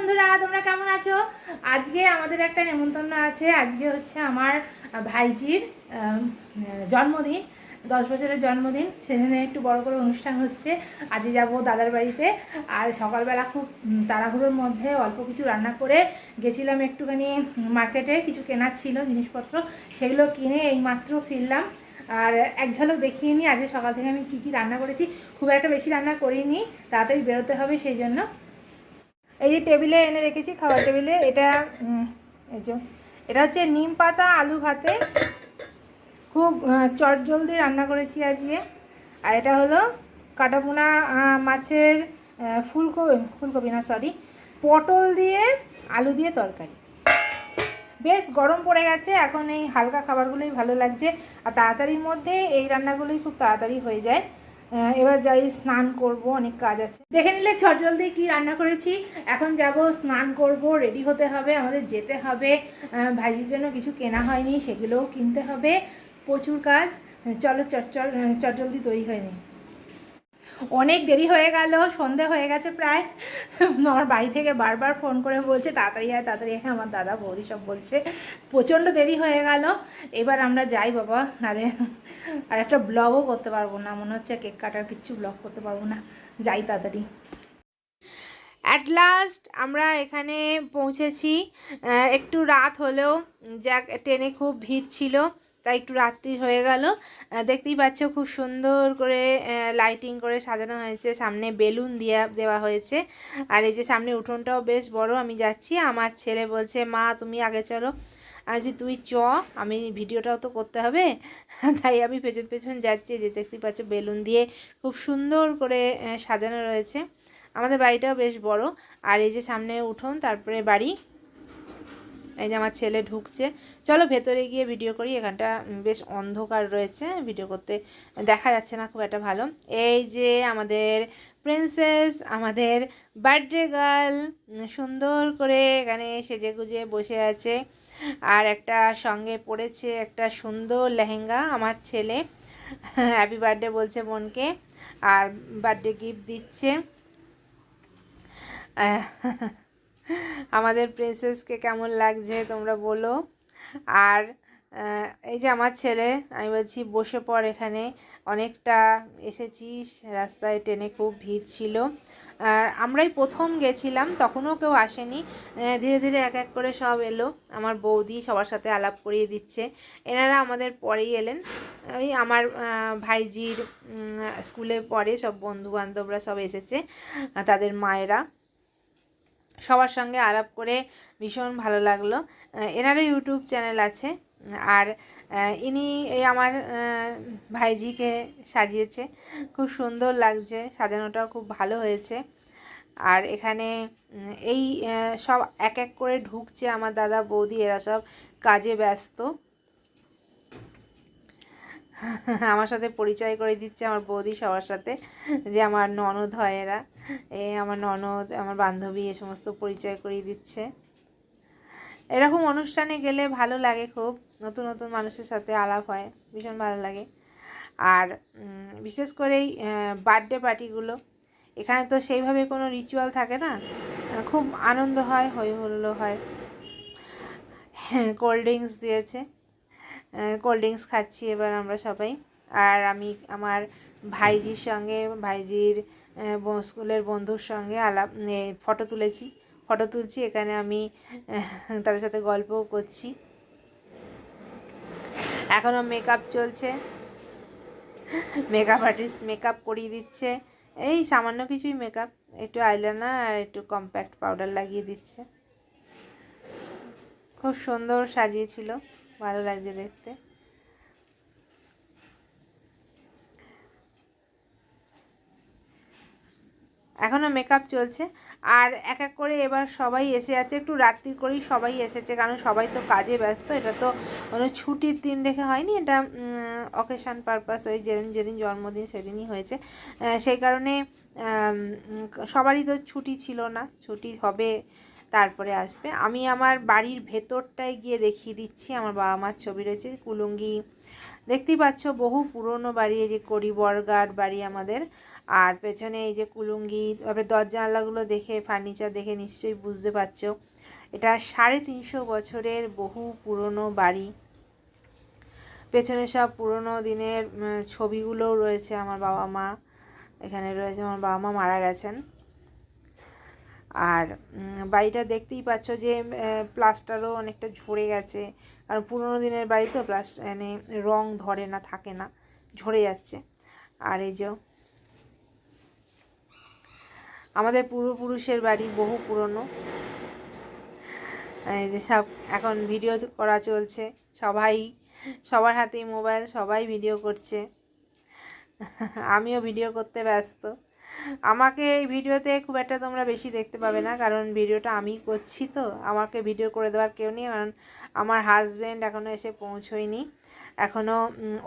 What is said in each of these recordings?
বন্ধুরা, তোমরা কেমন আছো? আজকে আমাদের একটা নেমন্তন্ন আছে। আজকে হচ্ছে আমার ভাইজির জন্মদিন, দশ বছরের জন্মদিন। সেখানে একটু বড় করে অনুষ্ঠান হচ্ছে। আজকে যাব দাদার বাড়িতে। আর সকালবেলা খুব তাড়াহুড়োর মধ্যে অল্প কিছু রান্না করে গেছিলাম একটুখানি মার্কেটে। কিছু কেনার ছিল, জিনিসপত্র। সেগুলো কিনে এইমাত্র ফিরলাম। আর এক ঝলক দেখিয়ে নিই আজকে সকাল থেকে আমি কী কী রান্না করেছি। খুব একটা বেশি রান্না করিনি, তাড়াতাড়ি বেরোতে হবে সেই জন্য। এই যে টেবিলে এনে রেখেছি, খাবার টেবিলে, এটা এই যে, এটা হচ্ছে নিম পাতা, আলু ভাতে। খুব চট জলদি রান্না করেছি আজকে। আর এটা হলো কাটাপোনা মাছের ফুলকপি ফুলকপি না সরি পটল দিয়ে আলু দিয়ে তরকারি। বেশ, গরম পড়ে গেছে, এখন এই হালকা খাবারগুলোই ভালো লাগছে। আর তাড়াতাড়ির মধ্যে এই রান্নাগুলোই খুব তাড়াতাড়ি হয়ে যায়। এবার যাই, স্নান করব, অনেক কাজ আছে। দেখে নিলে ছট জলদি কি রান্না করেছি। এখন যাব, স্নান করব রেডি হতে হবে, আমাদের যেতে হবে। ভাইজির জন্য কিছু কেনা হয়নি, সেগুলোও কিনতে হবে। প্রচুর কাজ। চলো চট চট জলদি তৈরি হয়নি অনেক দেরি হয়ে গেল, সন্ধে হয়ে গেছে প্রায়। আমার বাড়ি থেকে বারবার ফোন করে বলছে, তাড়াতাড়ি আয় তাড়াতাড়ি আয়। আমার দাদা, বৌদি সব বলছে, প্রচণ্ড দেরি হয়ে গেল, এবার আমরা যাই বাবা নারে আর একটা ব্লগও করতে পারব না, মনে হচ্ছে কেক কাটার কিচ্ছু ব্লগ করতে পারব না। যাই তাড়াতাড়ি। অ্যাট লাস্ট আমরা এখানে পৌঁছেছি। একটু রাত হলেও যা ট্রেনে খুব ভিড় ছিল। তাই একটু রাত্রি হয়ে গেল। দেখতেই পাচ্ছ খুব সুন্দর করে লাইটিং করে সাজানো হয়েছে। সামনে বেলুন দেওয়া দেওয়া হয়েছে। আর এই যে সামনে উঠোনটাও বেশ বড়। আমি যাচ্ছি। আমার ছেলে বলছে, মা, তুমি আগে চলো। আজ তুই চ, আমি ভিডিওটাও তো করতে হবে। তাই আমি পেছন পেছন যাচ্ছি। যে দেখতেই পাচ্ছ, বেলুন দিয়ে খুব সুন্দর করে সাজানো রয়েছে। আমাদের বাড়িটাও বেশ বড়। আর এই যে সামনে উঠোন, তারপরে বাড়ি। এই যে আমার ছেলে ঢুকছে। চলো ভেতরে গিয়ে ভিডিও করি, এখানটা বেশ অন্ধকার রয়েছে ভিডিও করতে দেখা যাচ্ছে না, খুব একটা ভালো। এই যে আমাদের প্রিন্সেস আমাদের বার্থডে গার্ল সুন্দর করে এখানে সেজে গুজে বসে আছে। আর একটা সঙ্গে পড়েছে একটা সুন্দর লেহেঙ্গা আমার ছেলে। হ্যাপি বার্থডে বলছে বোনকে, আর বার্থডে গিফট দিচ্ছে। আমাদের প্রিন্সেসকে কেমন লাগছে তোমরা বলো। আর এই যে আমার ছেলে, আমি বলছি বসে পড় এখানে। অনেকটা এসেছিস, রাস্তায় ট্রেনে খুব ভিড় ছিল। আর আমরাই প্রথম গেছিলাম, তখনও কেউ আসেনি। ধীরে ধীরে এক এক করে সব এলো। আমার বৌদি সবার সাথে আলাপ করিয়ে দিচ্ছে। এনারা আমাদের পরেই এলেন। ওই আমার ভাইজির স্কুলে পরে সব বন্ধু বান্ধবরা সব এসেছে তাদের মায়েরা। সবার সঙ্গে আলাপ করে ভীষণ ভালো লাগল। এনারও ইউটিউব চ্যানেল আছে। আর ইনি এই আমার ভাইজিকে সাজিয়েছে। খুব সুন্দর লাগছে, সাজানোটাও খুব ভালো হয়েছে। আর এখানে এই সব এক এক করে ঢুকছে আমার দাদা বৌদি, এরা সব কাজে ব্যস্ত। আমার সাথে পরিচয় করে দিচ্ছে আমার বৌদি সবার সাথে, যে আমার ননদ হয় এরা। এ আমার ননদ, আমার বান্ধবী এ সমস্ত পরিচয় করিয়ে দিচ্ছে। এরকম অনুষ্ঠানে গেলে ভালো লাগে খুব, নতুন নতুন মানুষের সাথে আলাপ হয়, ভীষণ ভালো লাগে। আর বিশেষ করে এই বার্থডে পার্টিগুলো এখানে তো সেইভাবে কোনো রিচুয়াল থাকে না? খুব আনন্দ হয় হৈ হুল্লো হয়। কোল্ড ড্রিঙ্কস দিয়েছে। কোল্ড ড্রিঙ্কস খাচ্ছি এবার আমরা সবাই। আর আমি আমার ভাইজির সঙ্গে, ভাইজির স্কুলের বন্ধুর সঙ্গে আলাপ ফটো তুলেছি। ফটো তুলছি, এখানে আমি তাদের সাথে গল্পও করছি। এখনও মেকআপ চলছে। মেকআপ আর্টিস্ট মেকআপ করিয়ে দিচ্ছে। এই সামান্য কিছুই মেকআপ একটু আইলাইনার আর একটু কম্প্যাক্ট পাউডার লাগিয়ে দিচ্ছে। খুব সুন্দর সাজিয়েছিল। ভালো লাগছে দেখতে। এখনও মেকআপ চলছে। আর এক এক করে এবার সবাই এসে আছে, একটু রাত্রি করেই সবাই এসেছে, কারণ সবাই তো কাজে ব্যস্ত, এটা তো কোনো ছুটির দিন দেখে হয়নি, এটা অকেশান পারপাস ওই যেদিন যেদিন জন্মদিন সেদিনই হয়েছে। সেই কারণে সবারই তো ছুটি ছিল না, ছুটি হবে তারপরে আসবে। আমি আমার বাড়ির ভেতরটায় গিয়ে দেখিয়ে দিচ্ছি। আমার বাবা মার ছবি রয়েছে, কুলুঙ্গি। দেখতেই পাচ্ছ, বহু পুরনো বাড়ি, এই যে করি বরগাট বাড়ি আমাদের। আর পেছনে এই যে কুলুঙ্গি, তারপরে দরজা জানলাগুলো দেখে ফার্নিচার দেখে নিশ্চয়ই বুঝতে পারছ। এটা সাড়ে তিনশো বছরের বহু পুরনো বাড়ি। পেছনে সব পুরনো দিনের ছবিগুলোও রয়েছে আমার বাবা মা। এখানে রয়েছে, আমার বাবা মা মারা গেছেন। আর বাড়িটা দেখতেই পাচ্ছ যে প্লাস্টারও অনেকটা ঝরে গেছে। কারণ পুরোনো দিনের বাড়ি তো প্লাস্টার মানে রং ধরে না, থাকে না, ঝরে যাচ্ছে। আর এই যে আমাদের পূর্বপুরুষের বাড়ি বহু পুরনো। এই যে সব এখন ভিডিও করা চলছে। সবাই, সবার হাতেই মোবাইল সবাই ভিডিও করছে। আমিও ভিডিও করতে ব্যস্ত। আমাকে এই ভিডিওতে খুব একটা তোমরা বেশি দেখতে পাবে না, কারণ ভিডিওটা আমি করছি তো। আমাকে ভিডিও করে দেওয়ার কেউ নেই, কারণ আমার হাজব্যান্ড এখনও এসে পৌঁছোয়নি। এখনও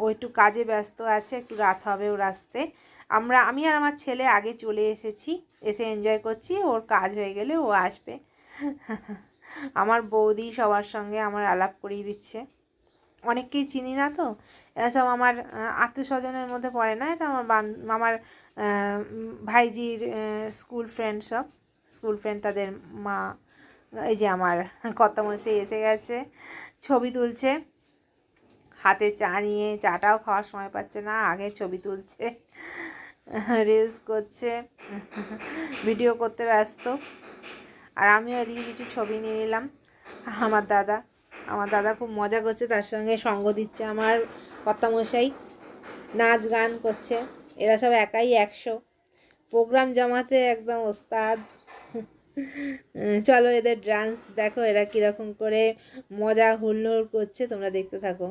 ও একটু কাজে ব্যস্ত আছে, একটু রাত হবে ওর আসতে। আমরা, আমি আর আমার ছেলে আগে চলে এসেছি, এসে এনজয় করছি, ওর কাজ হয়ে গেলে ও আসবে। আমার বৌদি সবার সঙ্গে আমার আলাপ করিয়ে দিচ্ছে। অনেককেই চিনি না তো। এরা সব আমার আত্মীয় স্বজনের মধ্যে পড়ে না। এটা আমার বান, আমার ভাইজির স্কুল ফ্রেন্ড সব। স্কুল ফ্রেন্ড তাদের মা, এই যে আমার কর্তামশাই এসে গেছে, ছবি তুলছে। হাতে চা নিয়ে, চাটাও খাওয়ার সময় পাচ্ছে না, আগে ছবি তুলছে রিলস করছে ভিডিও করতে ব্যস্ত। আর আমিও এদিকে কিছু ছবি নিয়ে নিলাম, আমার দাদা। আমার দাদা খুব মজা করছে, তার সঙ্গে সঙ্গ দিচ্ছে আমার কর্তামশাই। নাচ, গান করছে, এরা সব একাই একশো। প্রোগ্রাম জমাতে একদম ওস্তাদ। চলো এদের ডান্স দেখো, এরা কীরকম করে মজা হুল্লোড় করছে, তোমরা দেখতে থাকো।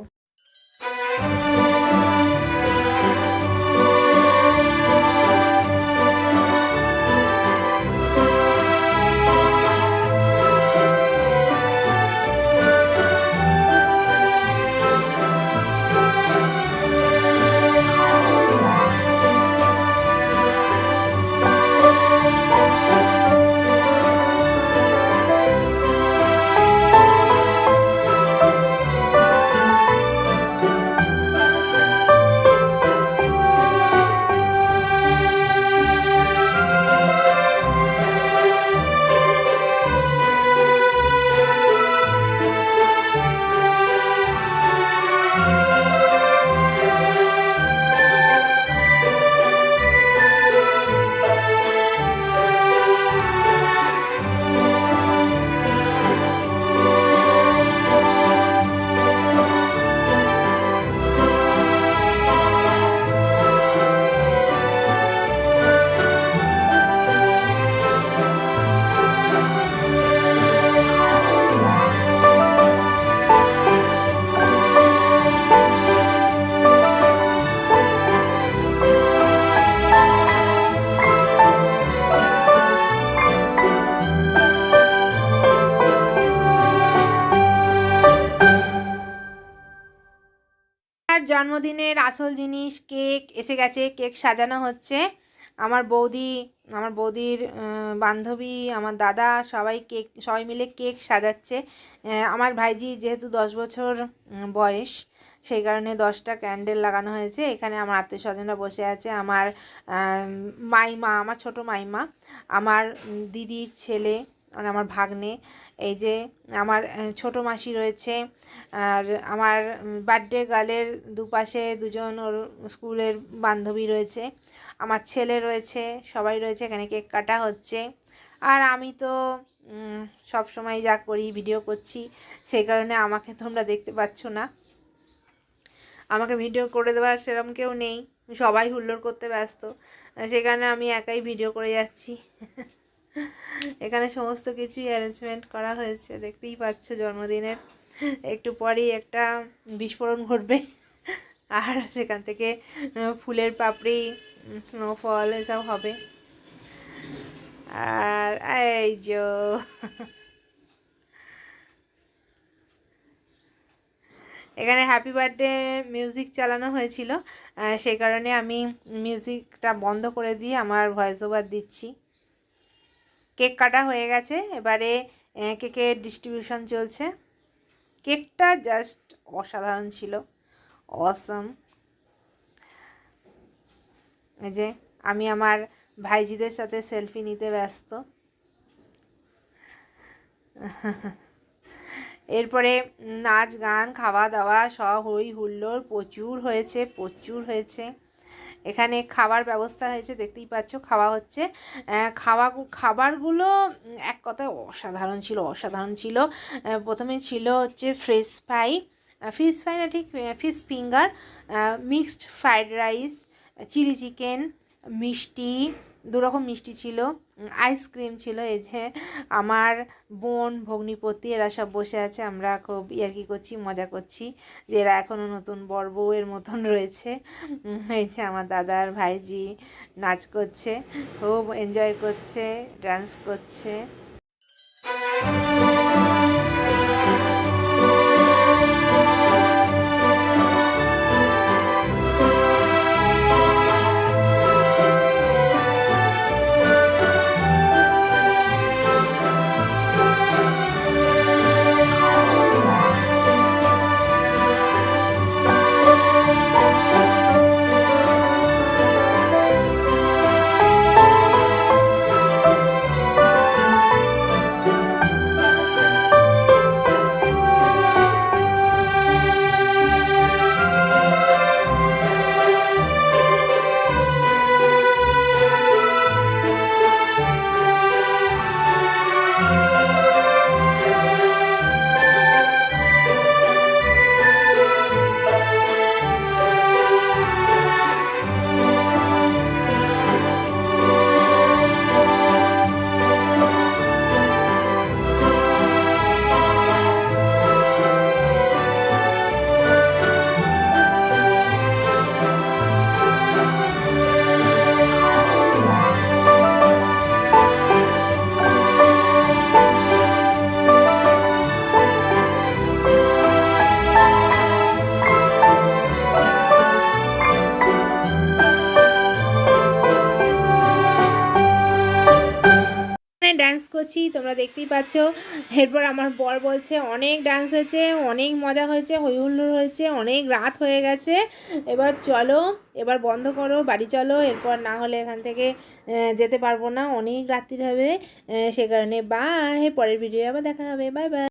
জন্মদিনের আসল জিনিস কেক, এসে গেছে, কেক সাজানো হচ্ছে। আমার বৌদি, আমার বৌদির বান্ধবী, আমার দাদা সবাই কেক, সবাই মিলে কেক সাজাচ্ছে। আমার ভাইজি যেহেতু দশ বছর বয়স, সেই কারণে দশটা ক্যান্ডেল লাগানো হয়েছে। এখানে আমার আত্মীয় স্বজনরা বসে আছে, আমার মাইমা, আমার ছোট মাইমা, আমার দিদির ছেলে মানে আমার ভাগ্নে। এই যে আমার ছোট মাসি রয়েছে আর আমার বার্থডে গার্লের দুপাশে দুজন ওর স্কুলের বান্ধবী রয়েছে। আমার ছেলে রয়েছে, সবাই রয়েছে, এখানে কেক কাটা হচ্ছে। আর আমি তো সব সময় যা করি ভিডিও করছি, সেই কারণে আমাকে তোমরা দেখতে পাচ্ছ না। আমাকে ভিডিও করে দেওয়ার সেরকম কেউ নেই। সবাই হুল্লোড় করতে ব্যস্ত। কারণে আমি একাই ভিডিও করে যাচ্ছি। এখানে সমস্ত কিছুই অ্যারেঞ্জমেন্ট করা হয়েছে, দেখতেই পাচ্ছ জন্মদিনের। একটু পরেই একটা বিস্ফোরণ ঘটবে। আর সেখান থেকে ফুলের পাপড়ি স্নোফল এসব হবে। আর এই যে এখানে হ্যাপি বার্থডে মিউজিক চালানো হয়েছিল। সেই কারণে আমি মিউজিকটা বন্ধ করে দিয়ে আমার ভয়েস ওভার দিচ্ছি। কেক কাটা হয়ে গেছে। এবারে কেকের ডিস্ট্রিবিউশন চলছে। কেকটা জাস্ট অসাধারণ ছিল। অসম এই যে, আমি আমার ভাইজিদের সাথে সেলফি নিতে ব্যস্ত। এরপরে, নাচ, গান খাওয়া দাওয়া সব হই হুল্লোড়, প্রচুর হয়েছে প্রচুর হয়েছে। এখানে খাবার ব্যবস্থা হয়েছে, দেখতেই পাচ্ছ। খাওয়া হচ্ছে। খাওয়া খাবারগুলো এক কথায় অসাধারণ ছিল অসাধারণ ছিল। প্রথমে ছিল হচ্ছে ফ্রেশ ফ্রাই। ফিশ ফ্রাই না ঠিক fish finger mixed fried rice, chilli chicken, মিষ্টি দুরকম মিষ্টি ছিল আইসক্রিম ছিল, এই যে আমার বোন, ভগ্নিপতি, এরা সব বসে আছে, আমরা খুব ইয়ার্কি করছি, মজা করছি, যে এরা এখনও নতুন বর বউয়ের মতন রয়েছে হয়েছে আমার দাদার ভাইজি নাচ করছে, খুব এনজয় করছে ডান্স করছে। করছি, তোমরা দেখতেই পাচ্ছ। এরপর আমার বর বলছে, অনেক ডান্স হয়েছে, অনেক মজা হয়েছে হই হুল্লোড় হয়েছে, অনেক রাত হয়ে গেছে। এবার চলো, এবার বন্ধ করো, বাড়ি চলো, এরপর না হলে এখান থেকে যেতে পারব না, অনেক রাত্রি হবে সে কারণে। বাই, পরের ভিডিও আবার দেখা হবে। Bye bye.